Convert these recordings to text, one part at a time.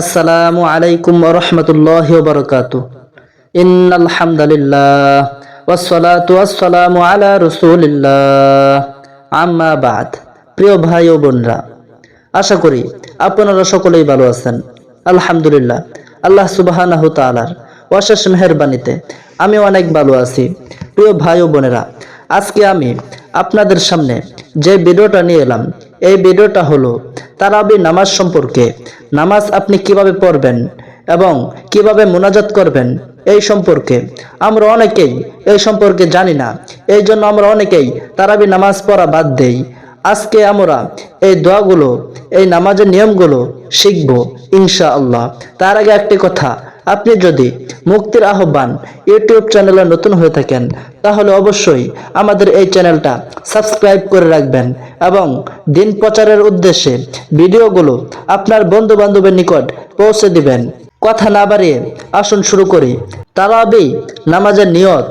আসসালামু আলাইকুম রহমতুল্লাহ বরকাত ইন্নাল হামদুলিল্লাহ ওয়াসসালাতু ওয়াসসালামু আলা রাসূলিল্লাহ। আম্মা বাদ। প্রিয় ভাই ও বোনরা, আশা করি আপনারা সকলেই ভালো আছেন। আলহামদুলিল্লাহ, আল্লাহ সুবহানাহু তাআলার অশেষ মেহেরবানিতে আমি অনেক ভালো আছি। প্রিয় ভাই ও বোনেরা, আজকে আমি আপনাদের সামনে যে ভিডিওটা নিয়ে এলাম এই ভিডিওটা হলো তারাবি নামাজ সম্পর্কে। নামাজ আপনি কীভাবে পড়বেন এবং কীভাবে মোনাজাত করবেন এই সম্পর্কে। আমরা অনেকেই এই সম্পর্কে জানি না এই জন্য আমরা অনেকেই তারাবি নামাজ পড়া বাদ দেই। আজকে আমরা এই দোয়াগুলো, এই নামাজের নিয়মগুলো শিখব ইনশা আল্লাহ তার আগে একটি কথা আপনি যদি মুক্তির আহ্বান ইউটিউব চ্যানেলে নতুন হয়ে থাকেন, তাহলে অবশ্যই আমাদের এই চ্যানেলটা সাবস্ক্রাইব করে রাখবেন এবং দিন প্রচারের উদ্দেশ্যে ভিডিওগুলো আপনার বন্ধু বান্ধবের নিকট পৌঁছে দিবেন। কথা না বাড়িয়ে আসুন শুরু করি। তারাবি নামাজের নিয়ত,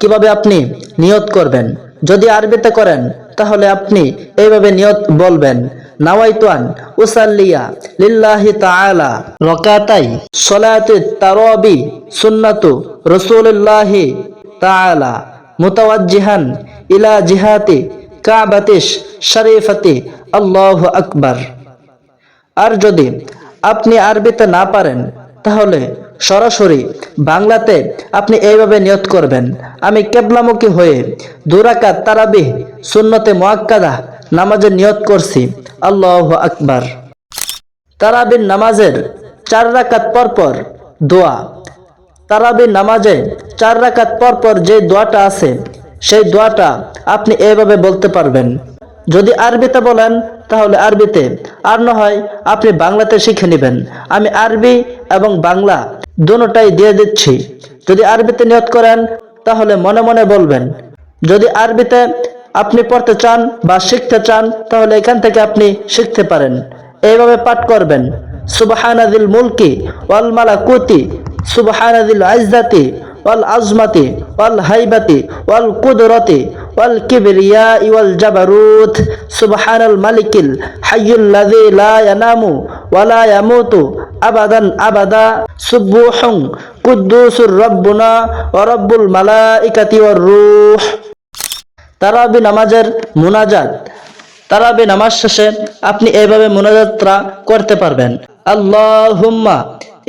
কীভাবে আপনি নিয়ত করবেন? যদি আরবিতে করেন, তাহলে আপনি এইভাবে নিয়ত বলবেন। নাওয়াইতুয়ান, উসাল্লিয়া, লিল্লাহি তাআলা, রকাতাই, সলাতে তারাবি, সুন্নাতু রাসূলুল্লাহি তাআলা, মুতাওয়াজ্জিহান, ইলা জিহাতি কাবাতিশ শরীফাতি, আল্লাহু আকবার। আর যদি আপনি আরবিতে না পারেন, তাহলে সরাসরি বাংলাতে আপনি এইভাবে নিয়ত করবেন, আমি কেবলামুখী হয়ে দুরাকাত তারাবিহ সুন্নতে মোয়াক্কাদা নামাজের নিয়ত করছি। আল্লাহ আকবার। তারাবির নামাজের চার রাকাত পর পর দোয়া। তারাবির নামাজে চার রাকাত পর পর যে দোয়াটা আছে, সেই দোয়াটা আপনি এইভাবে বলতে পারবেন। যদি আরবিতে বলেন, তাহলে আরবিতে। আর না হয় আপনি বাংলাতে শিখে নেবেন। আমি আরবি এবং বাংলা দুটাই দিয়ে দিচ্ছি। যদি আরবিতে নিয়ত করেন, তাহলে মনে মনে বলবেন। যদি আরবিতে আপনি পড়তে চান বা শিখতে চান, তাহলে এখান থেকে আপনি শিখতে পারেন। এইভাবে পাঠ করবেন। সুবহানাদিল মুলকি ওয়াল মালাকুতি, সুবাহানাদিল আইজাতি ওয়াল আজমাতি ওয়াল হাইবাতি ওয়াল কুদরতি ওয়াল কিবরিয়া ওয়াল জাবারুত। সুবহানাল মালিকিল হাইয়ুল্লাযী লা ইয়ানামু ওয়া লা ইয়ামুতু আবাদান আবাদা। সুবহুন কুদ্দুসুর রাব্বুনা ওয়া রাব্বুল মালাইকাতি ওয়ার রূহ। তারাবি নামাজের মুনাজাত তারাবি নামাজ শেষে আপনি এইভাবে মুনাজাতরা করতে পারবেন আল্লাহুম্মা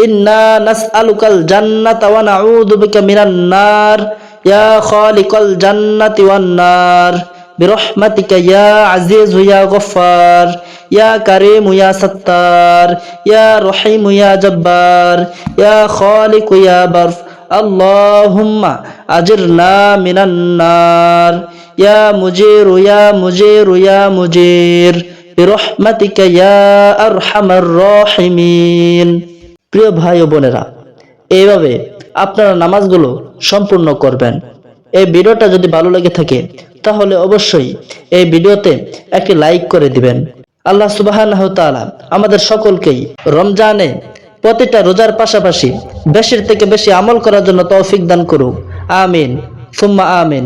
ইন্না নাসআলুকাল জান্নাতা ওয়া নাউযু বিকা মিনান নার ইয়া খালিকাল জান্নাতি ওয়ান নার برحمتك يا عزيز يا غفار يا كريم يا ستار يا رحيم يا جبار يا خالق يا بر اللهم أجرنا من النار ইয়া মুজির ইয়া মুজির ইয়া মুজির রহমাতিকা ইয়া আরহামার রহিমিন। প্রিয় ভাই ও বোনেরা, এইভাবে আপনারা নামাজগুলো সম্পূর্ণ করবেন। এই ভিডিওটা যদি ভালো লেগে থাকে, তাহলে অবশ্যই এই ভিডিওতে একটি লাইক করে দিবেন। আল্লাহ সুবাহ আমাদের সকলকেই রমজানে প্রতিটা রোজার পাশাপাশি বেশির থেকে বেশি আমল করার জন্য তৌফিক দান করুক। আমিন। সুম্মা আমিন।